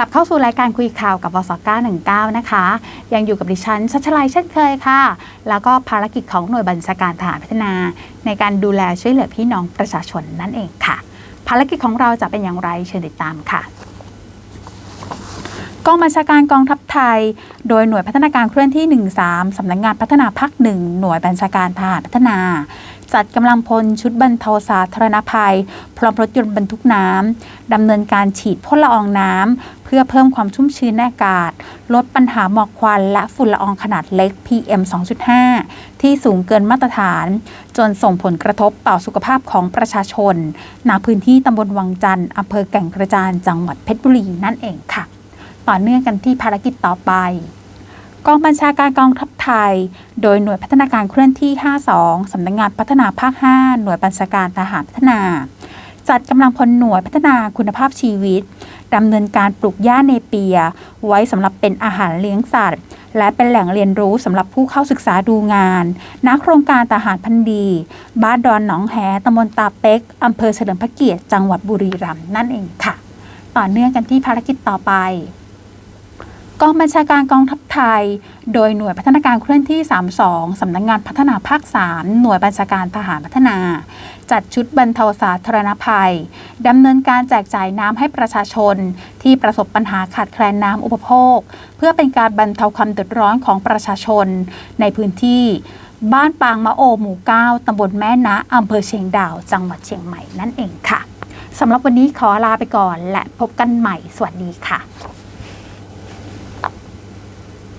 ลับเข้าสู่รายการคุยข่าวกับวส919 นะคะ ยังอยู่กับดิฉันชัชลัยเช่นเคยค่ะ แล้วก็ภารกิจของหน่วยบัญชาการทหารพัฒนา ในการดูแลช่วยเหลือพี่น้องประชาชนนั่นเองค่ะ ภารกิจของเราจะเป็นอย่างไรเชิญติดตามค่ะกองบัญชาการกองทัพไทย โดยหน่วยพัฒนาการเคลื่อนที่ 13 สำนักงงานพัฒนาภาคหนึ่งหน่วยบัญชาการทหารพัฒนา จัดกำลังพลชุดบรรเทาสาธารณภัย พร้อมรถยนต์บรรทุกน้ำดำเนินการฉีดพ่นละอองน้ำเพื่อเพิ่มความชุ่มชื้นในอากาศ ลดปัญหาหมอกควันและฝุ่นละอองขนาดเล็ก PM 2.5 ที่สูงเกินมาตรฐาน จนส่งผลกระทบต่อสุขภาพของประชาชนณพื้นที่ตำบลวังจันทร์อำเภอแก่งกระจานจังหวัดเพชรบุรีนั่นเองค่ะ ต่อเนื่องกันที่ภารกิจต่อไป กองบัญชาการกองทัพไทย โดยหน่วยพัฒนาการเคลื่อนที่ 52 สำนักงงานพัฒนาภาค 5 หน่วยบัญชาการทหารพัฒนา จัดกำลังพลหน่วยพัฒนาคุณภาพชีวิตดำเนินการปลูกหญ้าเนเปีย ไว้สำหรับเป็นอาหารเลี้ยงสัตว์ และเป็นแหล่งเรียนรู้สำหรับผู้เข้าศึกษาดูงานณโครงการทหารพันดี บ้านดอนหนองแหตำบลตาเป็กอำเภอเฉลิมพระเกียรติจังหวัดบุรีรัมย์นั่นเองค่ะ ต่อเนื่องกันที่ภารกิจต่อไป กองบัญชาการกองทัพไทย โดยหน่วยพัฒนาการเคลื่อนที่ 32 สำนักงงานพัฒนาภาค 3 หน่วยบัญชาการทหารพัฒนา จัดชุดบรรเทาสาธารณภัย ดำเนินการแจกจ่ายน้ำให้ประชาชน ที่ประสบปัญหาขาดแคลนน้ำอุปโภค เพื่อเป็นการบรรเทาความเดือดร้อนของประชาชน ในพื้นที่ บ้านปางมะโอหมู่ 9 ตำบลแม่นะอำเภอเชียงดาว จังหวัดเชียงใหม่นั่นเองค่ะสำหรับวันนี้ขอลาไปก่อนและพบกันใหม่ สวัสดีค่ะ